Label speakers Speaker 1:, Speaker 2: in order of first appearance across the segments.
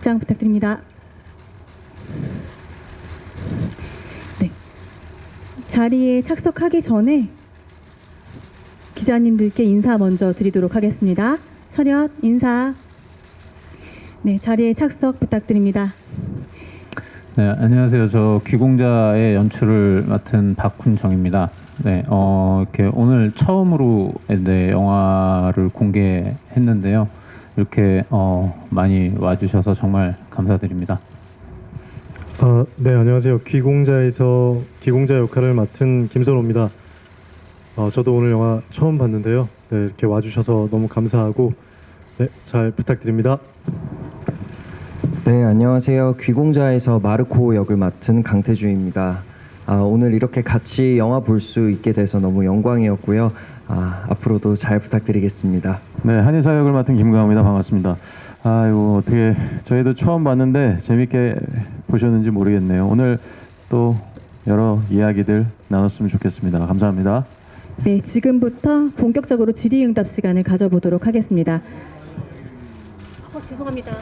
Speaker 1: 입장 부탁드립니다. 네. 자리에 착석하기 전에 기자님들께 인사 먼저 드리도록 하겠습니다. 서렷 인사. 네, 자리에 착석 부탁드립니다.
Speaker 2: 네, 안녕하세요. 저 귀공자의 연출을 맡은 박훈정입니다. 네, 어, 이렇게 오늘 처음으로 네, 영화를 공개했는데요. 이렇게 어, 많이 와주셔서 정말 감사드립니다.
Speaker 3: 아, 네 안녕하세요. 귀공자에서 귀공자 역할을 맡은 김선호입니다. 어, 저도 오늘 영화 처음 봤는데요. 네, 이렇게 와주셔서 너무 감사하고 네, 잘 부탁드립니다.
Speaker 4: 네, 안녕하세요. 귀공자에서 마르코 역을 맡은 강태주입니다. 아, 오늘 이렇게 같이 영화 볼 수 있게 돼서 너무 영광이었고요. 아, 앞으로도 잘 부탁드리겠습니다.
Speaker 5: 네, 한의사 역을 맡은 김강호입니다. 반갑습니다. 아이고 어떻게 저희도 처음 봤는데 재밌게 보셨는지 모르겠네요. 오늘 또 여러 이야기들 나눴으면 좋겠습니다. 감사합니다.
Speaker 1: 네, 지금부터 본격적으로 질의응답 시간을 가져보도록 하겠습니다. 어, 죄송합니다.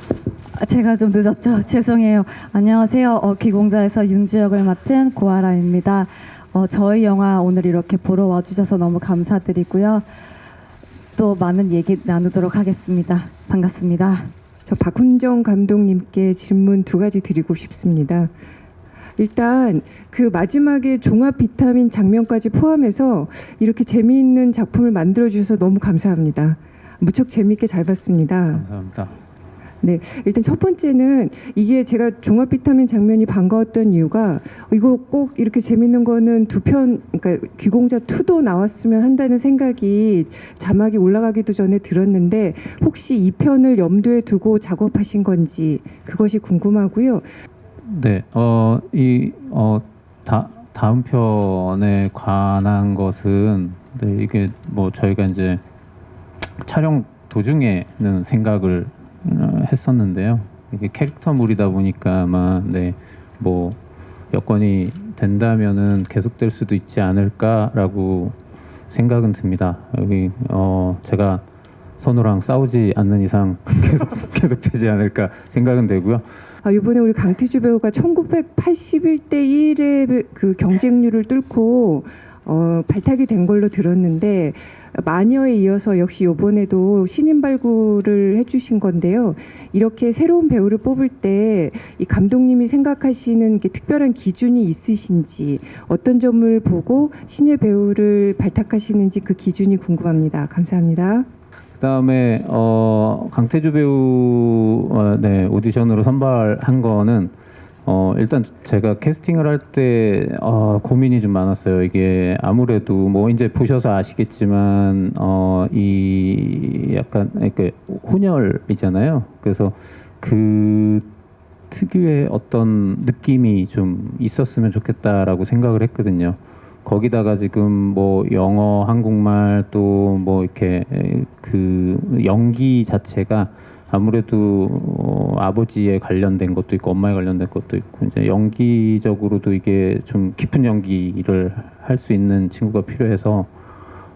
Speaker 6: 아, 제가 좀 늦었죠. 죄송해요. 안녕하세요. 어, 기공자에서 윤주 역을 맡은 고아라입니다. 어, 저희 영화 오늘 이렇게 보러 와주셔서 너무 감사드리고요. 또 많은 얘기 나누도록 하겠습니다. 반갑습니다.
Speaker 7: 저 박훈정 감독님께 질문 두 가지 드리고 싶습니다. 일단 그 마지막에 종합 비타민 장면까지 포함해서 이렇게 재미있는 작품을 만들어 주셔서 너무 감사합니다. 무척 재미있게 잘 봤습니다.
Speaker 2: 감사합니다.
Speaker 7: 네, 일단 첫 번째는 이게 제가 종합 비타민 장면이 반가웠던 이유가 이거 꼭 이렇게 재밌는 거는 두 편, 그러니까 귀공자 2도 나왔으면 한다는 생각이 자막이 올라가기도 전에 들었는데 혹시 이 편을 염두에 두고 작업하신 건지 그것이 궁금하고요.
Speaker 2: 네, 어, 이, 어, 다, 다음 편에 관한 것은, 네, 이게 뭐 저희가 이제 촬영 도중에는 생각을 어, 했었는데요. 이게 캐릭터물이다 보니까 아마, 네, 뭐, 여건이 된다면은 계속될 수도 있지 않을까라고 생각은 듭니다. 여기, 어, 제가 선우랑 싸우지 않는 이상 계속, 계속 되지 않을까 생각은 되고요.
Speaker 7: 아, 이번에 우리 강태주 배우가 1981대 1의 그 경쟁률을 뚫고 어, 발탁이 된 걸로 들었는데 마녀에 이어서 역시 이번에도 신인 발굴을 해주신 건데요. 이렇게 새로운 배우를 뽑을 때 이 감독님이 생각하시는 게 특별한 기준이 있으신지 어떤 점을 보고 신예 배우를 발탁하시는지 그 기준이 궁금합니다. 감사합니다.
Speaker 2: 그다음에 어 강태주 배우 어, 네 오디션으로 선발한 거는 어 일단 제가 캐스팅을 할때 어, 고민이 좀 많았어요. 이게 아무래도 뭐 이제 보셔서 아시겠지만 어 이 약간 이렇게 혼혈이잖아요. 그래서 그 특유의 어떤 느낌이 좀 있었으면 좋겠다라고 생각을 했거든요. 거기다가 지금 뭐 영어, 한국말 또 뭐 이렇게 그 연기 자체가 아무래도 어, 아버지에 관련된 것도 있고 엄마에 관련된 것도 있고 이제 연기적으로도 이게 좀 깊은 연기를 할 수 있는 친구가 필요해서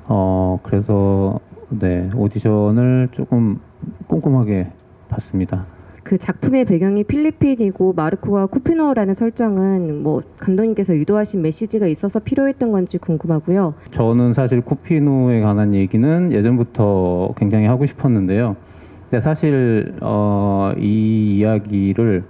Speaker 2: 어 그래서 네 오디션을 조금 꼼꼼하게 봤습니다.
Speaker 8: 그 작품의 배경이 필리핀이고 마르코가 쿠피노라는 설정은 뭐 감독님께서 의도하신 메시지가 있어서 필요했던 건지 궁금하고요.
Speaker 2: 저는 사실 코피노에 관한 얘기는 예전부터 굉장히 하고 싶었는데요. 근데 사실 어, 이 이야기를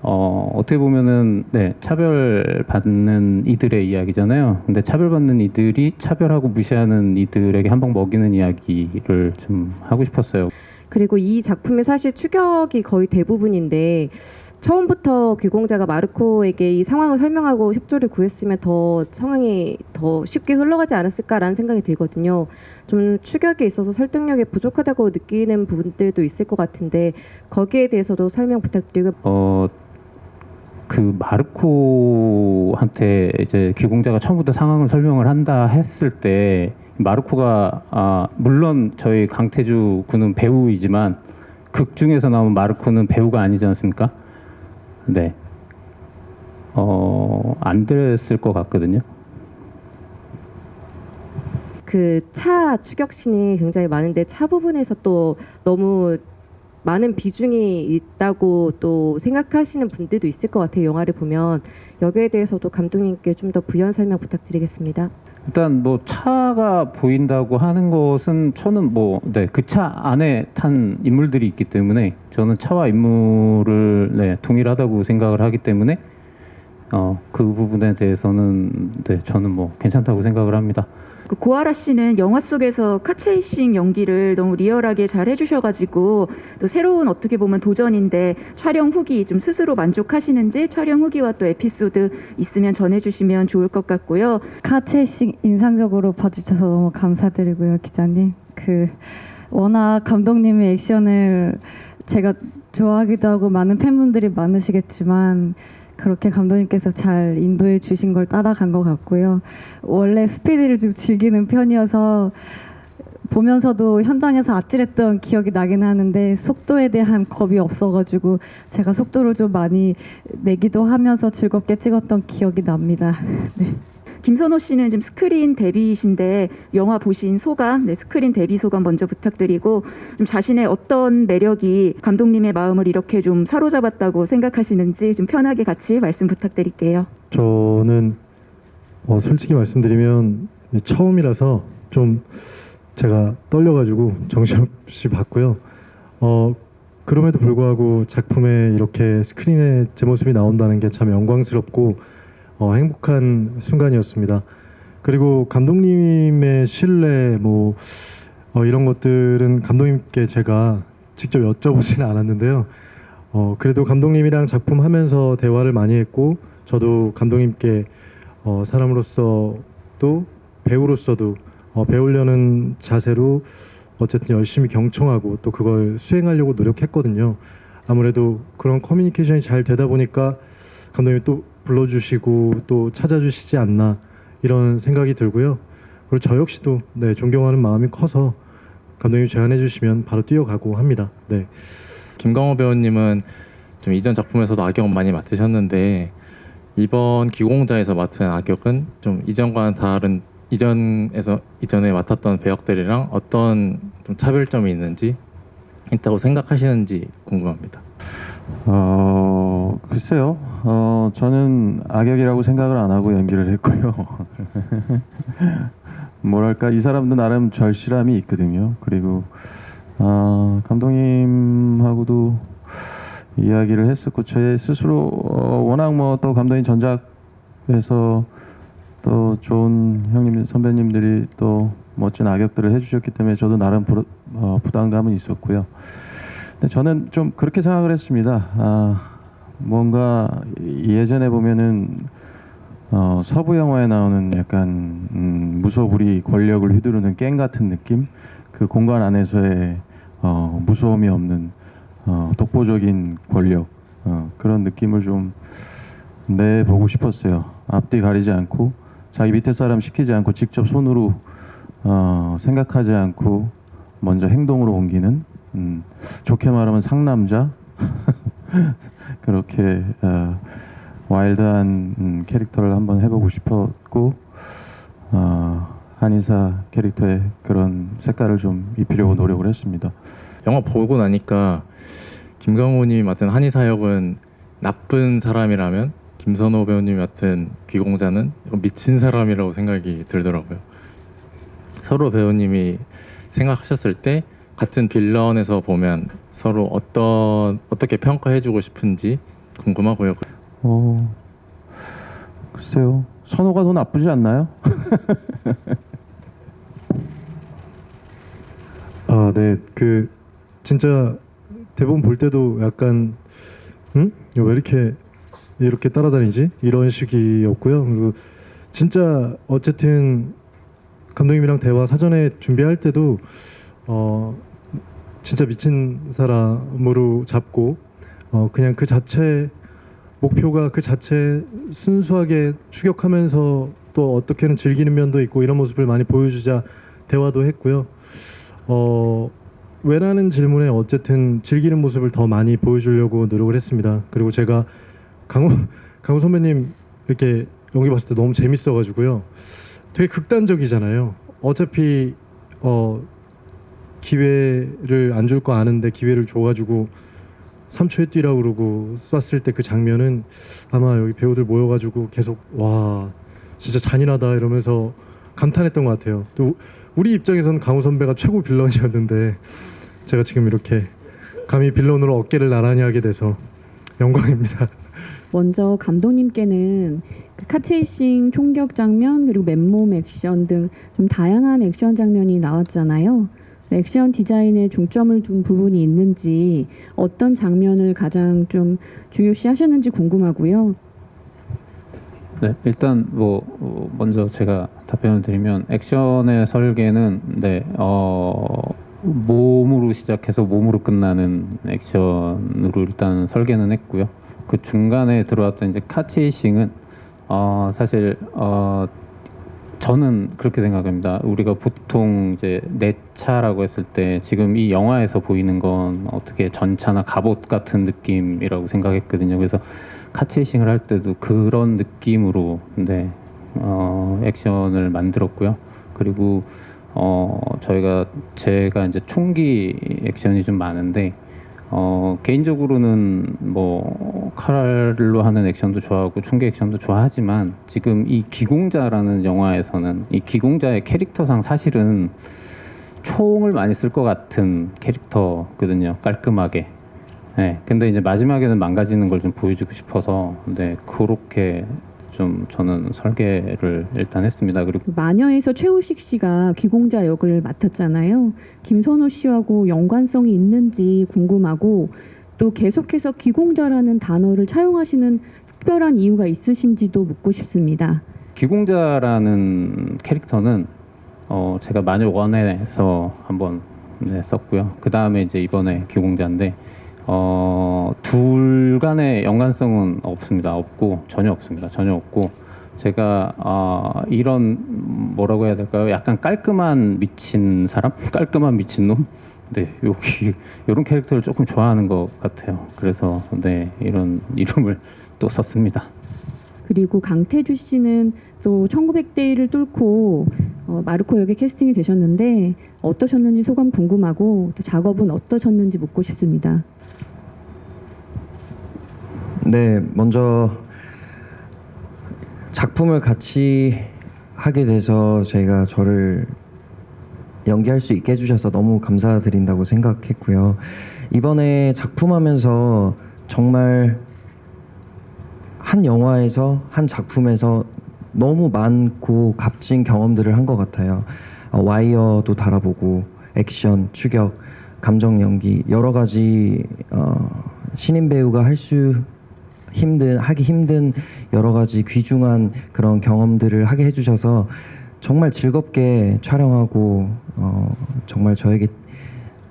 Speaker 2: 어, 어떻게 보면은 네, 차별받는 이들의 이야기잖아요. 근데 차별받는 이들이 차별하고 무시하는 이들에게 한 방 먹이는 이야기를 좀 하고 싶었어요.
Speaker 8: 그리고 이 작품의 사실 추격이 거의 대부분인데 처음부터 귀공자가 마르코에게 이 상황을 설명하고 협조를 구했으면 더 상황이 더 쉽게 흘러가지 않았을까라는 생각이 들거든요. 좀 추격에 있어서 설득력이 부족하다고 느끼는 부분들도 있을 것 같은데 거기에 대해서도 설명 부탁드리고
Speaker 2: 어, 그 마르코한테 이제 귀공자가 처음부터 상황을 설명을 한다 했을 때 마르코가 아, 물론 저희 강태주 군은 배우이지만 극 중에서 나온 마르코는 배우가 아니지 않습니까? 네. 어, 안 됐을 것 같거든요.
Speaker 8: 그 차 추격신이 굉장히 많은데 차 부분에서 또 너무 많은 비중이 있다고 또 생각하시는 분들도 있을 것 같아요. 영화를 보면 여기에 대해서도 감독님께 좀 더 부연 설명 부탁드리겠습니다.
Speaker 2: 일단 뭐 차가 보인다고 하는 것은 저는 뭐 네 그 차 안에 탄 인물들이 있기 때문에 저는 차와 인물을 네 동일하다고 생각을 하기 때문에 어 그 부분에 대해서는 네 저는 뭐 괜찮다고 생각을 합니다.
Speaker 1: 그 고아라 씨는 영화 속에서 카체이싱 연기를 너무 리얼하게 잘 해주셔가지고 또 새로운 어떻게 보면 도전인데 촬영 후기 좀 스스로 만족하시는지 촬영 후기와 또 에피소드 있으면 전해주시면 좋을 것 같고요.
Speaker 6: 카체식 인상적으로 봐주셔서 너무 감사드리고요, 기자님. 그 워낙 감독님의 액션을 제가 좋아하기도 하고 많은 팬분들이 많으시겠지만 그렇게 감독님께서 잘 인도해 주신 걸 따라간 것 같고요. 원래 스피드를 좀 즐기는 편이어서 보면서도 현장에서 아찔했던 기억이 나긴 하는데 속도에 대한 겁이 없어가지고 제가 속도를 좀 많이 내기도 하면서 즐겁게 찍었던 기억이 납니다.
Speaker 1: 김선호 씨는 지금 스크린 데뷔이신데 영화 보신 소감, 네, 스크린 데뷔 소감 먼저 부탁드리고 좀 자신의 어떤 매력이 감독님의 마음을 이렇게 좀 사로잡았다고 생각하시는지 좀 편하게 같이 말씀 부탁드릴게요.
Speaker 3: 저는 어, 솔직히 말씀드리면 처음이라서 좀 제가 떨려가지고 정신없이 봤고요. 어, 그럼에도 불구하고 작품에 이렇게 스크린에 제 모습이 나온다는 게 참 영광스럽고 어, 행복한 순간이었습니다. 그리고 감독님의 신뢰 뭐 어, 이런 것들은 감독님께 제가 직접 여쭤보지는 않았는데요. 어, 그래도 감독님이랑 작품 하면서 대화를 많이 했고 저도 감독님께 어, 사람으로서 또 배우로서도 어, 배우려는 자세로 어쨌든 열심히 경청하고 또 그걸 수행하려고 노력했거든요. 아무래도 그런 커뮤니케이션이 잘 되다 보니까 감독님이 또 불러주시고 또 찾아주시지 않나 이런 생각이 들고요. 그리고 저 역시도 네, 존경하는 마음이 커서 감독님 제안해 주시면 바로 뛰어가고 합니다. 네.
Speaker 9: 김광호 배우님은 좀 이전 작품에서도 악역 많이 맡으셨는데 이번 기공자에서 맡은 악역은 좀 이전과는 다른 이전에서 이전에 맡았던 배역들이랑 어떤 좀 차별점이 있는지 있다고 생각하시는지 궁금합니다.
Speaker 5: 어 글쎄요. 어 저는 악역이라고 생각을 안 하고 연기를 했고요. 뭐랄까 이 사람도 나름 절실함이 있거든요. 그리고 어, 감독님하고도 이야기를 했었고 제 스스로 어, 워낙 뭐 또 감독님 전작에서 또 좋은 형님 선배님들이 또 멋진 악역들을 해주셨기 때문에 저도 나름 부러, 어, 부담감은 있었고요. 근데 저는 좀 그렇게 생각을 했습니다. 아, 뭔가 예전에 보면은 어, 서부 영화에 나오는 약간 음, 무소불위 권력을 휘두르는 갱 같은 느낌, 그 공간 안에서의 어, 무서움이 없는 어, 독보적인 권력 어, 그런 느낌을 좀 내보고 싶었어요. 앞뒤 가리지 않고 자기 밑에 사람 시키지 않고 직접 손으로 어, 생각하지 않고 먼저 행동으로 옮기는 음, 좋게 말하면 상남자 그렇게 어, 와일드한 음, 캐릭터를 한번 해보고 싶었고 어, 한의사 캐릭터의 그런 색깔을 좀 입히려고 노력을 했습니다.
Speaker 9: 영화 보고 나니까 김광호님이 맡은 한의사 역은 나쁜 사람이라면 김선호 배우님이 맡은 귀공자는 미친 사람이라고 생각이 들더라고요. 서로 배우님이 생각하셨을 때 같은 빌런에서 보면 서로 어떤 어떻게 평가해주고 싶은지 궁금하고요.
Speaker 5: 어, 글쎄요. 선호가 더 나쁘지 않나요?
Speaker 3: 아, 네. 그 진짜 대본 볼 때도 약간 응? 이거 왜 이렇게 이렇게 따라다니지? 이런 식이었고요. 그리고 진짜 어쨌든 감독님이랑 대화 사전에 준비할 때도 어 진짜 미친 사람으로 잡고 어 그냥 그 자체 목표가 그 자체 순수하게 추격하면서 또 어떻게는 즐기는 면도 있고 이런 모습을 많이 보여주자 대화도 했고요. 어 왜라는 질문에 어쨌든 즐기는 모습을 더 많이 보여주려고 노력을 했습니다. 그리고 제가 강우 강우 선배님 이렇게 연기 봤을 때 너무 재밌어가지고요. 되게 극단적이잖아요. 어차피 어 기회를 안 줄 거 아는데 기회를 줘가지고 3초에 뛰라고 그러고 쐈을 때 그 장면은 아마 여기 배우들 모여가지고 계속 와 진짜 잔인하다 이러면서 감탄했던 것 같아요. 또 우리 입장에서는 강우 선배가 최고 빌런이었는데 제가 지금 이렇게 감히 빌런으로 어깨를 나란히 하게 돼서 영광입니다.
Speaker 10: 먼저 감독님께는 그 카체이싱 총격 장면 그리고 맨몸 액션 등 좀 다양한 액션 장면이 나왔잖아요. 액션 디자인에 중점을 둔 부분이 있는지 어떤 장면을 가장 좀 중요시 하셨는지 궁금하고요.
Speaker 2: 네, 일단 뭐 어, 먼저 제가 답변을 드리면 액션의 설계는 네, 어, 몸으로 시작해서 몸으로 끝나는 액션으로 일단 설계는 했고요. 그 중간에 들어왔던 이제 카체이싱은 어, 사실 어, 저는 그렇게 생각합니다. 우리가 보통 이제 내 차라고 했을 때 지금 이 영화에서 보이는 건 어떻게 전차나 갑옷 같은 느낌이라고 생각했거든요. 그래서 카체이싱을 할 때도 그런 느낌으로 네, 어, 액션을 만들었고요. 그리고 어, 저희가 제가 이제 총기 액션이 좀 많은데 어, 개인적으로는 뭐 칼로 하는 액션도 좋아하고 총기 액션도 좋아하지만 지금 이 기공자라는 영화에서는 이 기공자의 캐릭터상 사실은 총을 많이 쓸 것 같은 캐릭터거든요. 깔끔하게. 네. 근데 이제 마지막에는 망가지는 걸 좀 보여주고 싶어서 네, 그렇게 좀 저는 설계를 일단 했습니다. 그리고
Speaker 10: 마녀에서 최우식 씨가 귀공자 역을 맡았잖아요. 김선호 씨하고 연관성이 있는지 궁금하고 또 계속해서 귀공자라는 단어를 차용하시는 특별한 이유가 있으신지도 묻고 싶습니다.
Speaker 2: 기공자라는 캐릭터는 어 제가 마녀 원에서 한번 네, 썼고요. 그 다음에 이제 이번에 기공자인데 어 둘 간의 연관성은 없습니다. 없고 전혀 없습니다. 전혀 없고 제가 아 이런 뭐라고 해야 될까요? 약간 깔끔한 미친 사람, 깔끔한 미친 놈. 네 여기 이런 캐릭터를 조금 좋아하는 것 같아요. 그래서 네 이런 이름을 또 썼습니다.
Speaker 10: 그리고 강태주 씨는 또 1900대 1을 뚫고 어, 마르코 역에 캐스팅이 되셨는데 어떠셨는지 소감 궁금하고 또 작업은 어떠셨는지 묻고 싶습니다.
Speaker 4: 네, 먼저 작품을 같이 하게 돼서 저희가 저를 연기할 수 있게 해주셔서 너무 감사드린다고 생각했고요. 이번에 작품하면서 정말 한 영화에서 한 작품에서 너무 많고 값진 경험들을 한 것 같아요. 어, 와이어도 달아보고 액션, 추격, 감정 연기 여러 가지 어, 신인 배우가 할 수 힘든 하기 힘든 여러 가지 귀중한 그런 경험들을 하게 해주셔서 정말 즐겁게 촬영하고 어, 정말 저에게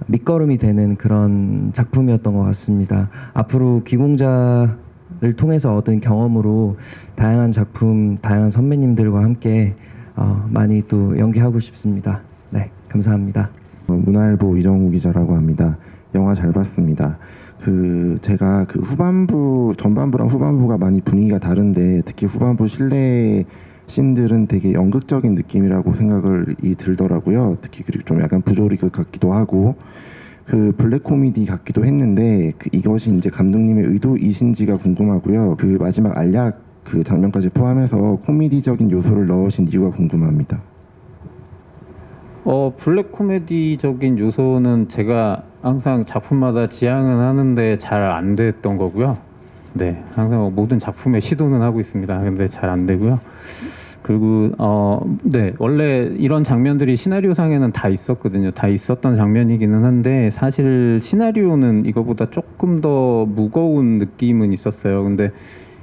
Speaker 4: 밑거름이 되는 그런 작품이었던 것 같습니다. 앞으로 기공자를 통해서 얻은 경험으로 다양한 작품, 다양한 선배님들과 함께 어, 많이 또 연기하고 싶습니다. 네, 감사합니다.
Speaker 11: 어, 문화일보 이정우 기자라고 합니다. 영화 잘 봤습니다. 그 제가 그 후반부 전반부랑 후반부가 많이 분위기가 다른데 특히 후반부 실내 씬들은 되게 연극적인 느낌이라고 생각을 이 들더라고요. 특히 그리고 좀 약간 부조리극 같기도 하고 그 블랙 코미디 같기도 했는데 그 이것이 이제 감독님의 의도이신지가 궁금하고요. 그 마지막 알약 그 장면까지 포함해서 코미디적인 요소를 넣으신 이유가 궁금합니다.
Speaker 2: 어 블랙 코미디적인 요소는 제가 항상 작품마다 지향은 하는데 잘 안 됐던 거고요. 네, 항상 모든 작품에 시도는 하고 있습니다. 근데 잘 안 되고요. 그리고 어, 네, 원래 이런 장면들이 시나리오 상에는 다 있었거든요. 다 있었던 장면이기는 한데 사실 시나리오는 이거보다 조금 더 무거운 느낌은 있었어요. 근데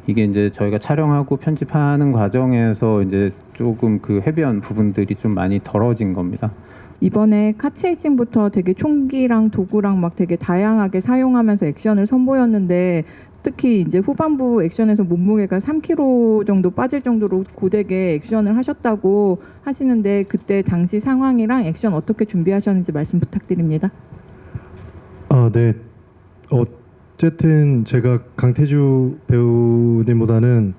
Speaker 2: 이게 이제 저희가 촬영하고 편집하는 과정에서 이제 조금 그 해변 부분들이 좀 많이 덜어진 겁니다.
Speaker 12: 이번에 카체이싱부터 되게 총기랑 도구랑 막 되게 다양하게 사용하면서 액션을 선보였는데 특히 이제 후반부 액션에서 몸무게가 3kg 정도 빠질 정도로 고되게 액션을 하셨다고 하시는데 그때 당시 상황이랑 액션 어떻게 준비하셨는지 말씀 부탁드립니다.
Speaker 3: 아, 네. 어쨌든 제가 강태주 배우님보다는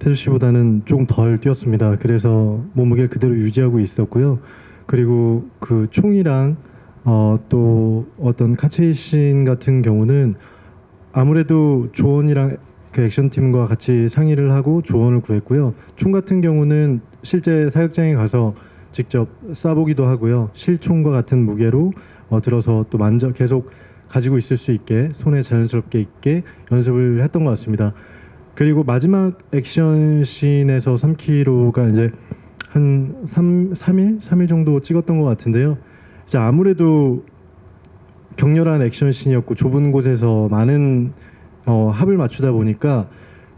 Speaker 3: 태주 씨보다는 조금 덜 뛰었습니다. 그래서 몸무게를 그대로 유지하고 있었고요. 그리고 그 총이랑 어, 또 어떤 카체이신 같은 경우는 아무래도 조언이랑 그 액션팀과 같이 상의를 하고 조언을 구했고요. 총 같은 경우는 실제 사격장에 가서 직접 쏴보기도 하고요. 실총과 같은 무게로 어, 들어서 또 만져 계속 가지고 있을 수 있게 손에 자연스럽게 있게 연습을 했던 것 같습니다. 그리고 마지막 액션 씬에서 3kg가 이제 한 3, 3일? 3일 정도 찍었던 것 같은데요. 이제 아무래도 격렬한 액션 씬이었고 좁은 곳에서 많은 어, 합을 맞추다 보니까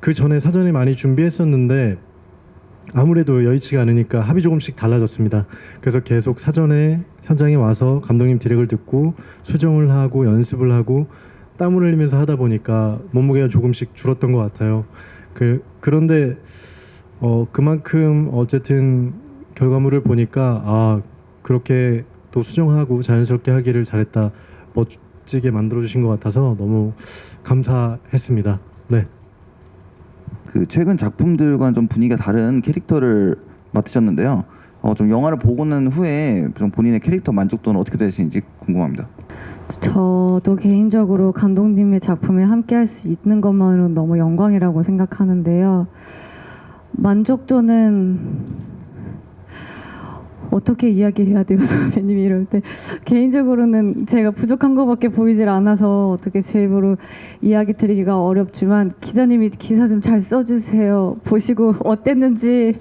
Speaker 3: 그 전에 사전에 많이 준비했었는데 아무래도 여의치가 않으니까 합이 조금씩 달라졌습니다. 그래서 계속 사전에 현장에 와서 감독님 디렉을 듣고 수정을 하고 연습을 하고 땀을 흘리면서 하다 보니까 몸무게가 조금씩 줄었던 것 같아요. 그 그런데 어 그만큼 어쨌든 결과물을 보니까 아 그렇게 또 수정하고 자연스럽게 하기를 잘했다 멋지게 만들어 주신 것 같아서 너무 감사했습니다. 네.
Speaker 13: 그 최근 작품들과는 좀 분위기가 다른 캐릭터를 맡으셨는데요. 어, 좀 영화를 보고 난 후에 좀 본인의 캐릭터 만족도는 어떻게 되시는지 궁금합니다.
Speaker 6: 저도 개인적으로 감독님의 작품에 함께 할 수 있는 것만으로 너무 영광이라고 생각하는데요. 만족도는 어떻게 이야기해야 돼요, 선배님이 이럴 때. 개인적으로는 제가 부족한 것밖에 보이질 않아서 어떻게 제 입으로 이야기 드리기가 어렵지만 기자님이 기사 좀 잘 써주세요. 보시고 어땠는지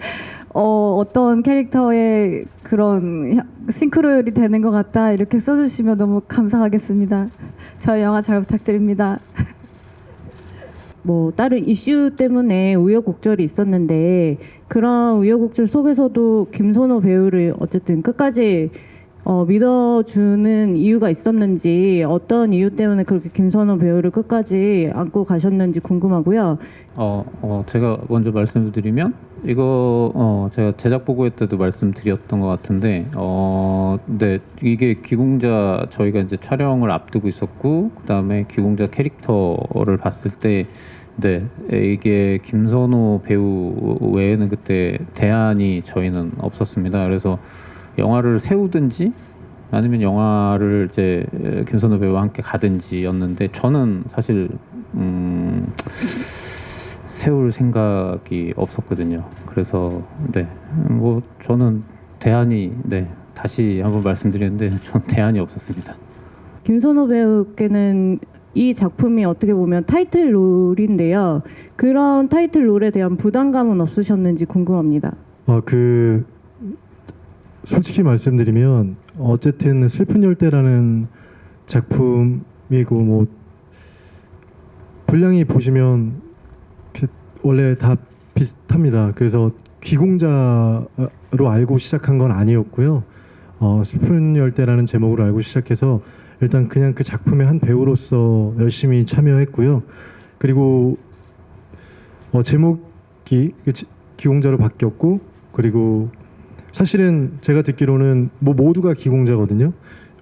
Speaker 6: 어, 어떤 캐릭터의 그런 향- 싱크로율이 되는 것 같다 이렇게 써주시면 너무 감사하겠습니다. 저희 영화 잘 부탁드립니다.
Speaker 14: 뭐 다른 이슈 때문에 우여곡절이 있었는데 그런 우여곡절 속에서도 김선호 배우를 어쨌든 끝까지 어, 믿어주는 이유가 있었는지 어떤 이유 때문에 그렇게 김선호 배우를 끝까지 안고 가셨는지 궁금하고요.
Speaker 2: 어, 어, 제가 먼저 말씀을 드리면 이거 어, 제가 제작 보고회 때도 말씀드렸던 것 같은데 어, 네 이게 귀공자 저희가 이제 촬영을 앞두고 있었고 그 다음에 귀공자 캐릭터를 봤을 때 네, 이게 김선호 배우 외에는 그때 대안이 저희는 없었습니다. 그래서 영화를 세우든지 아니면 영화를 이제 김선호 배우와 함께 가든지였는데 저는 사실 음, 세울 생각이 없었거든요. 그래서 네, 뭐 저는 대안이 네 다시 한번 말씀드리는데 전 대안이 없었습니다.
Speaker 14: 김선호 배우께는 이 작품이 어떻게 보면 타이틀 롤인데요. 그런 타이틀 롤에 대한 부담감은 없으셨는지 궁금합니다.
Speaker 3: 어, 그 솔직히 말씀드리면 어쨌든 슬픈 열대라는 작품이고 뭐 분량이 보시면 그 원래 다 비슷합니다. 그래서 귀공자로 알고 시작한 건 아니었고요. 어, 슬픈 열대라는 제목으로 알고 시작해서 일단 그냥 그 작품의 한 배우로서 열심히 참여했고요. 그리고 어, 제목이 그 지- 기공자로 바뀌었고 그리고 사실은 제가 듣기로는 뭐 모두가 기공자거든요.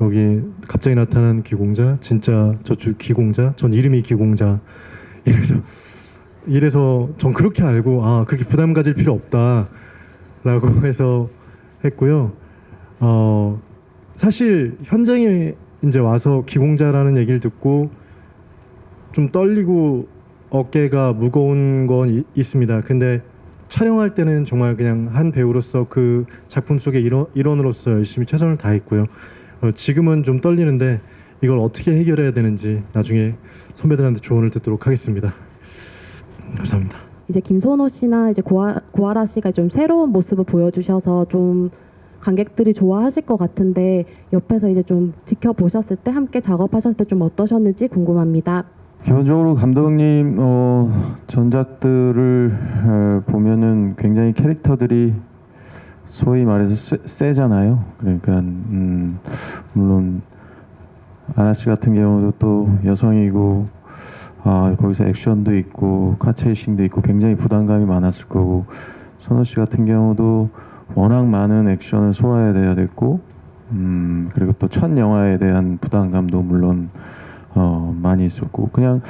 Speaker 3: 여기 갑자기 나타난 기공자, 진짜 저쪽 기공자, 전 이름이 기공자. 이래서 이래서 전 그렇게 알고 아 그렇게 부담 가질 필요 없다라고 해서 했고요. 어 사실 현장에 이제 와서 기공자라는 얘기를 듣고 좀 떨리고 어깨가 무거운 건 이- 있습니다. 근데 촬영할 때는 정말 그냥 한 배우로서 그 작품 속의 일원, 일원으로서 열심히 최선을 다했고요. 어, 지금은 좀 떨리는데 이걸 어떻게 해결해야 되는지 나중에 선배들한테 조언을 듣도록 하겠습니다. 감사합니다.
Speaker 8: 이제 김선호 씨나 이제 고아, 고아라 씨가 좀 새로운 모습을 보여주셔서 좀 관객들이 좋아하실 것 같은데 옆에서 이제 좀 지켜보셨을 때 함께 작업하셨을 때 좀 어떠셨는지 궁금합니다.
Speaker 5: 기본적으로 감독님 어, 전작들을 어, 보면은 굉장히 캐릭터들이 소위 말해서 세, 세잖아요. 그러니까 음, 물론 아나 씨 같은 경우도 또 여성이고 아, 거기서 액션도 있고 카체이싱도 있고 굉장히 부담감이 많았을 거고 선호 씨 같은 경우도 워낙 많은 액션을 소화해야 돼야 됐고 음, 그리고 또 첫 영화에 대한 부담감도 물론 어, 많이 있었고 그냥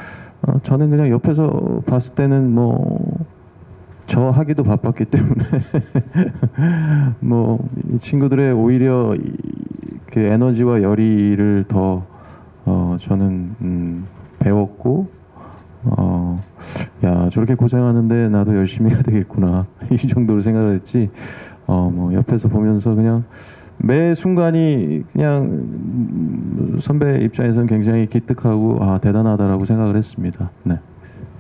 Speaker 5: 어, 저는 그냥 옆에서 봤을 때는 뭐 저 하기도 바빴기 때문에 뭐이 친구들의 오히려 이, 그 에너지와 열의를 더 어, 저는 음, 배웠고 어, 야 저렇게 고생하는데 나도 열심히 해야 되겠구나. 이 정도로 생각을 했지. 어, 뭐 옆에서 보면서 그냥 매 순간이 그냥 음, 선배 입장에서는 굉장히 기특하고 아 대단하다라고 생각을 했습니다. 네.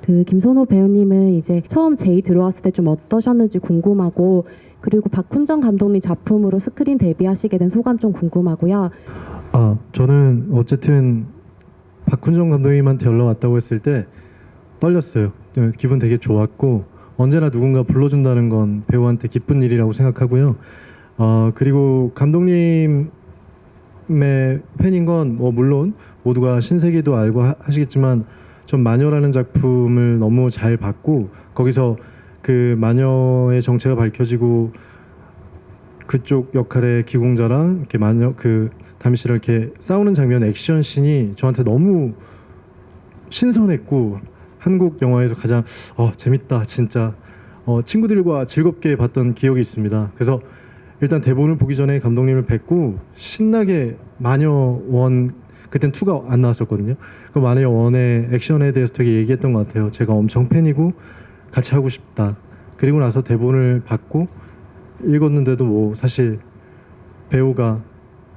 Speaker 15: 그 김선호 배우님은 이제 처음 제이 들어왔을 때 좀 어떠셨는지 궁금하고 그리고 박훈정 감독님 작품으로 스크린 데뷔하시게 된 소감 좀 궁금하고요.
Speaker 3: 아 저는 어쨌든 박훈정 감독님한테 연락 왔다고 했을 때 떨렸어요. 네, 기분 되게 좋았고 언제나 누군가 불러준다는 건 배우한테 기쁜 일이라고 생각하고요. 어 그리고 감독님의 팬인 건 뭐 물론 모두가 신세계도 알고 하, 하시겠지만 전 마녀라는 작품을 너무 잘 봤고 거기서 그 마녀의 정체가 밝혀지고 그쪽 역할의 기공자랑 이렇게 마녀 그 다미 씨랑 이렇게 싸우는 장면 액션 씬이 저한테 너무 신선했고 한국 영화에서 가장 어 재밌다 진짜 어 친구들과 즐겁게 봤던 기억이 있습니다. 그래서 일단 대본을 보기 전에 감독님을 뵙고 신나게 마녀 원 그땐 투가 안 나왔었거든요. 그 마녀 원의 액션에 대해서 되게 얘기했던 것 같아요. 제가 엄청 팬이고 같이 하고 싶다. 그리고 나서 대본을 받고 읽었는데도 뭐 사실 배우가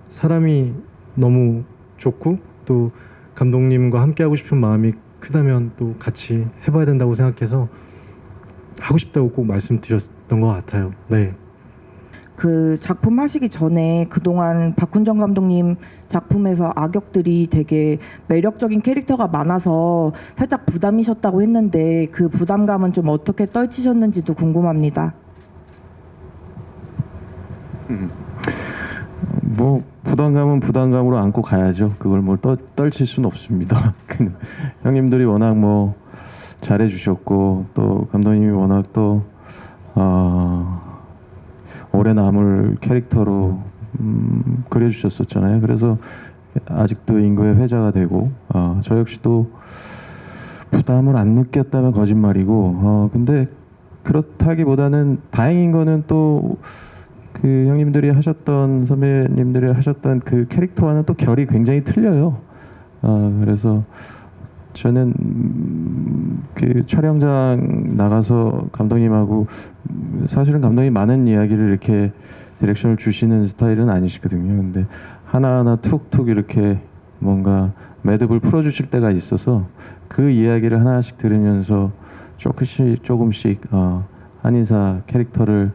Speaker 3: 사람이 너무 좋고 또 감독님과 함께 하고 싶은 마음이 크다면 또 같이 해봐야 된다고 생각해서 하고 싶다고 꼭 말씀드렸던 것 같아요. 네.
Speaker 16: 그 작품 하시기 전에 그동안 박훈정 감독님 작품에서 악역들이 되게 매력적인 캐릭터가 많아서 살짝 부담이셨다고 했는데 그 부담감은 좀 어떻게 떨치셨는지도 궁금합니다.
Speaker 5: 뭐 부담감은 부담감으로 안고 가야죠. 그걸 뭐 떨, 떨칠 수는 없습니다. 그 형님들이 워낙 뭐 잘해주셨고 또 감독님이 워낙 또 어, 오래 남을 캐릭터로 음, 그려주셨었잖아요. 그래서 아직도 인구의 회자가 되고 어, 저 역시도 부담을 안 느꼈다면 거짓말이고 어, 근데 그렇다기보다는 다행인 거는 또 그 형님들이 하셨던 선배님들이 하셨던 그 캐릭터와는 또 결이 굉장히 틀려요. 어, 그래서 저는 음, 그 촬영장 나가서 감독님하고 음, 사실은 감독이 많은 이야기를 이렇게 디렉션을 주시는 스타일은 아니시거든요. 근데 하나하나 툭툭 이렇게 뭔가 매듭을 풀어주실 때가 있어서 그 이야기를 하나씩 들으면서 조금씩 조금씩 어, 한인사 캐릭터를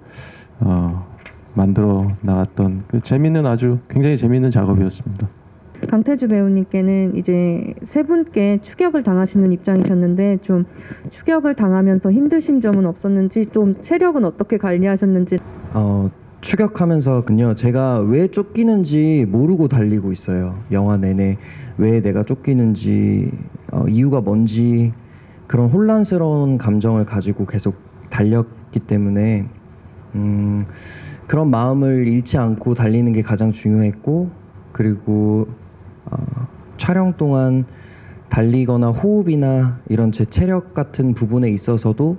Speaker 5: 어, 만들어 나갔던 그 재밌는 아주 굉장히 재밌는 작업이었습니다.
Speaker 17: 강태주 배우님께는 이제 세 분께 추격을 당하시는 입장이셨는데 좀 추격을 당하면서 힘드신 점은 없었는지 좀 체력은 어떻게 관리하셨는지
Speaker 4: 어, 추격하면서군요. 제가 왜 쫓기는지 모르고 달리고 있어요. 영화 내내 왜 내가 쫓기는지 어, 이유가 뭔지 그런 혼란스러운 감정을 가지고 계속 달렸기 때문에 음, 그런 마음을 잃지 않고 달리는 게 가장 중요했고 그리고 어, 촬영 동안 달리거나 호흡이나 이런 제 체력 같은 부분에 있어서도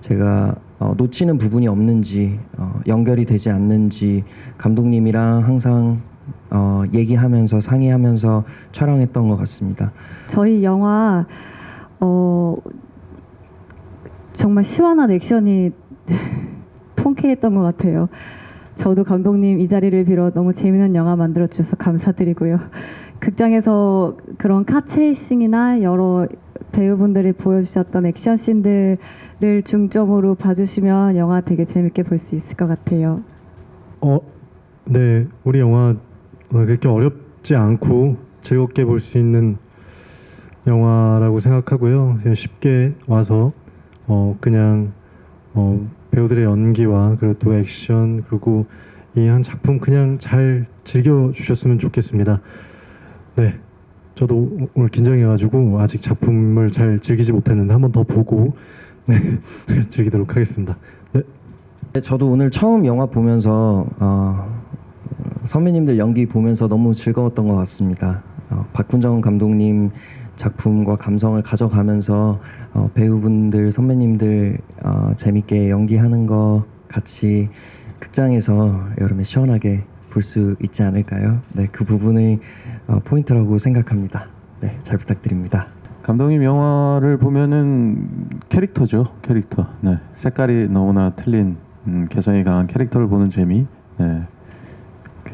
Speaker 4: 제가 어, 놓치는 부분이 없는지 어, 연결이 되지 않는지 감독님이랑 항상 어, 얘기하면서 상의하면서 촬영했던 것 같습니다.
Speaker 6: 저희 영화 어 정말 시원한 액션이 통쾌했던 것 같아요. 저도 감독님 이 자리를 빌어 너무 재미있는 영화 만들어 주셔서 감사드리고요. 극장에서 그런 카체이싱이나 여러 배우분들이 보여주셨던 액션 씬들을 중점으로 봐주시면 영화 되게 재밌게 볼 수 있을 것 같아요.
Speaker 3: 어, 네, 우리 영화 어, 그렇게 어렵지 않고 즐겁게 볼 수 있는 영화라고 생각하고요. 그냥 쉽게 와서 어, 그냥 어, 배우들의 연기와 그리고 또 액션 그리고 이 한 작품 그냥 잘 즐겨 주셨으면 좋겠습니다. 네, 저도 오늘 긴장해가지고 아직 작품을 잘 즐기지 못했는데 한 번 더 보고 네 즐기도록 하겠습니다. 네.
Speaker 4: 네, 저도 오늘 처음 영화 보면서 어, 선배님들 연기 보면서 너무 즐거웠던 것 같습니다. 어, 박훈정 감독님 작품과 감성을 가져가면서 어, 배우분들 선배님들 어, 재밌게 연기하는 거 같이 극장에서 여름에 시원하게 볼 수 있지 않을까요? 네, 그 부분을 어, 포인트라고 생각합니다. 네, 잘 부탁드립니다.
Speaker 5: 감독님 영화를 보면은 캐릭터죠, 캐릭터. 네, 색깔이 너무나 틀린 음, 개성이 강한 캐릭터를 보는 재미. 네,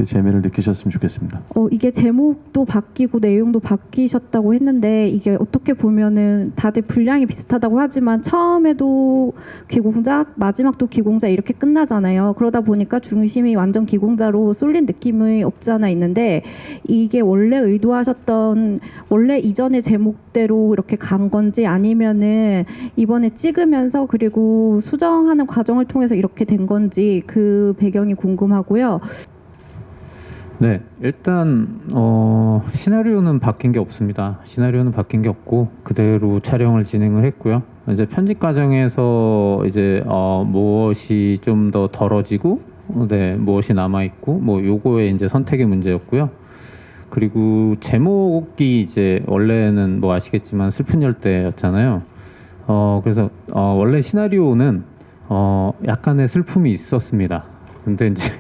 Speaker 5: 그 재미를 느끼셨으면 좋겠습니다.
Speaker 18: 어, 이게 제목도 바뀌고 내용도 바뀌셨다고 했는데 이게 어떻게 보면은 다들 분량이 비슷하다고 하지만 처음에도 기공작, 마지막도 기공작 이렇게 끝나잖아요. 그러다 보니까 중심이 완전 기공자로 쏠린 느낌이 없지 않아 있는데 이게 원래 의도하셨던 원래 이전의 제목대로 이렇게 간 건지 아니면은 이번에 찍으면서 그리고 수정하는 과정을 통해서 이렇게 된 건지 그 배경이 궁금하고요.
Speaker 2: 네, 일단 어, 시나리오는 바뀐 게 없습니다. 시나리오는 바뀐 게 없고 그대로 촬영을 진행을 했고요. 이제 편집 과정에서 이제 어, 무엇이 좀 더 덜어지고, 어, 네, 무엇이 남아 있고, 뭐 요거의 이제 선택의 문제였고요. 그리고 제목이 이제 원래는 뭐 아시겠지만 슬픈 열대였잖아요. 어, 그래서 어, 원래 시나리오는 어, 약간의 슬픔이 있었습니다. 근데 이제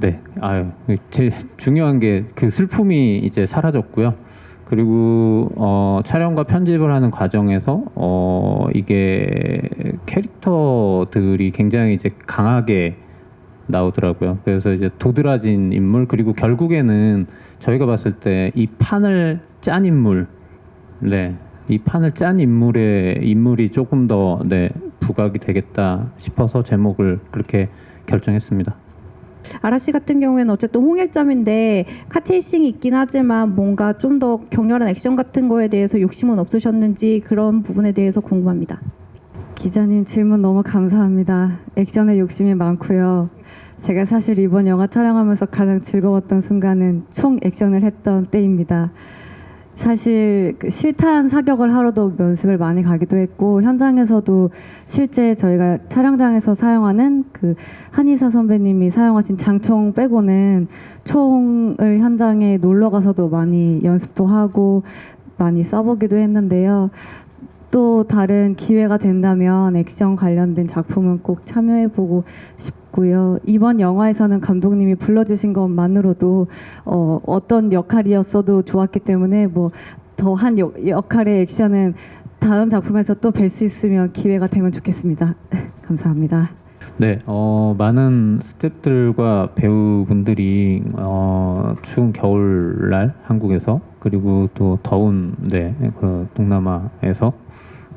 Speaker 2: 네, 아유, 제일 중요한 게 그 슬픔이 이제 사라졌고요. 그리고 어, 촬영과 편집을 하는 과정에서 어, 이게 캐릭터들이 굉장히 이제 강하게 나오더라고요. 그래서 이제 도드라진 인물 그리고 결국에는 저희가 봤을 때 이 판을 짠 인물, 네, 이 판을 짠 인물의 인물이 조금 더 네, 부각이 되겠다 싶어서 제목을 그렇게 결정했습니다.
Speaker 18: 아라 씨 같은 경우에는 어쨌든 홍일점인데 카체이싱이 있긴 하지만 뭔가 좀 더 격렬한 액션 같은 거에 대해서 욕심은 없으셨는지 그런 부분에 대해서 궁금합니다.
Speaker 6: 기자님 질문 너무 감사합니다. 액션에 욕심이 많고요. 제가 사실 이번 영화 촬영하면서 가장 즐거웠던 순간은 총 액션을 했던 때입니다. 사실 그 실탄 사격을 하러도 연습을 많이 가기도 했고 현장에서도 실제 저희가 촬영장에서 사용하는 그 한의사 선배님이 사용하신 장총 빼고는 총을 현장에 놀러 가서도 많이 연습도 하고 많이 써보기도 했는데요. 또 다른 기회가 된다면 액션 관련된 작품은 꼭 참여해보고 싶고요. 이번 영화에서는 감독님이 불러주신 것만으로도 어, 어떤 역할이었어도 좋았기 때문에 뭐 더 한 역할의 액션은 다음 작품에서 또 뵐 수 있으면 기회가 되면 좋겠습니다. 감사합니다.
Speaker 2: 네, 어, 많은 스태프들과 배우분들이 어, 추운 겨울날 한국에서 그리고 또 더운 네, 그 동남아에서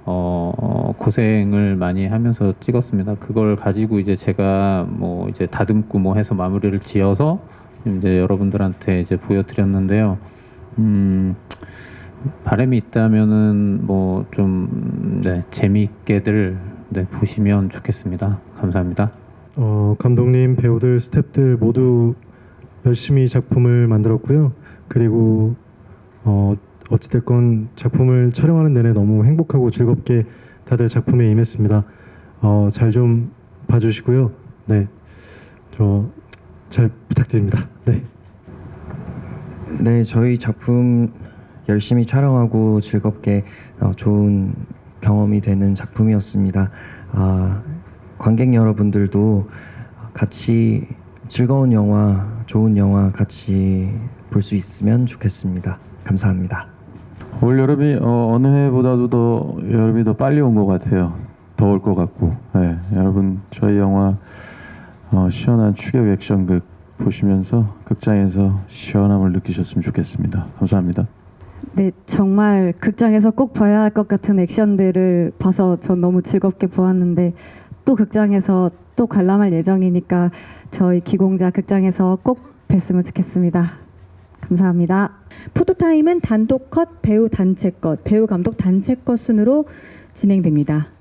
Speaker 2: 어, 고생을 많이 하면서 찍었습니다. 그걸 가지고 이제 제가 뭐 이제 다듬고 뭐 해서 마무리를 지어서 이제 여러분들한테 이제 보여드렸는데요. 음, 바람이 있다면은 뭐 좀 네, 재미있게들 네, 보시면 좋겠습니다. 감사합니다.
Speaker 3: 어, 감독님, 배우들, 스태프들 모두 열심히 작품을 만들었고요. 그리고 어, 어찌됐건 작품을 촬영하는 내내 너무 행복하고 즐겁게 다들 작품에 임했습니다. 어, 잘 좀 봐주시고요. 네, 저 잘 부탁드립니다. 네.
Speaker 4: 네, 저희 작품 열심히 촬영하고 즐겁게 어, 좋은 경험이 되는 작품이었습니다. 아, 관객 여러분들도 같이 즐거운 영화, 좋은 영화 같이 볼 수 있으면 좋겠습니다. 감사합니다.
Speaker 5: 올 여름이 어, 어느 해보다도 더 여름이 더 빨리 온 것 같아요. 더울 것 같고. 네, 여러분 저희 영화 어, 시원한 추격 액션극 보시면서 극장에서 시원함을 느끼셨으면 좋겠습니다. 감사합니다.
Speaker 6: 네, 정말 극장에서 꼭 봐야 할 것 같은 액션들을 봐서 전 너무 즐겁게 보았는데 또 극장에서 또 관람할 예정이니까 저희 기공자 극장에서 꼭 뵀으면 좋겠습니다. 감사합니다.
Speaker 19: 포토타임은 단독 컷, 배우 단체 컷, 배우 감독 단체 컷 순으로 진행됩니다.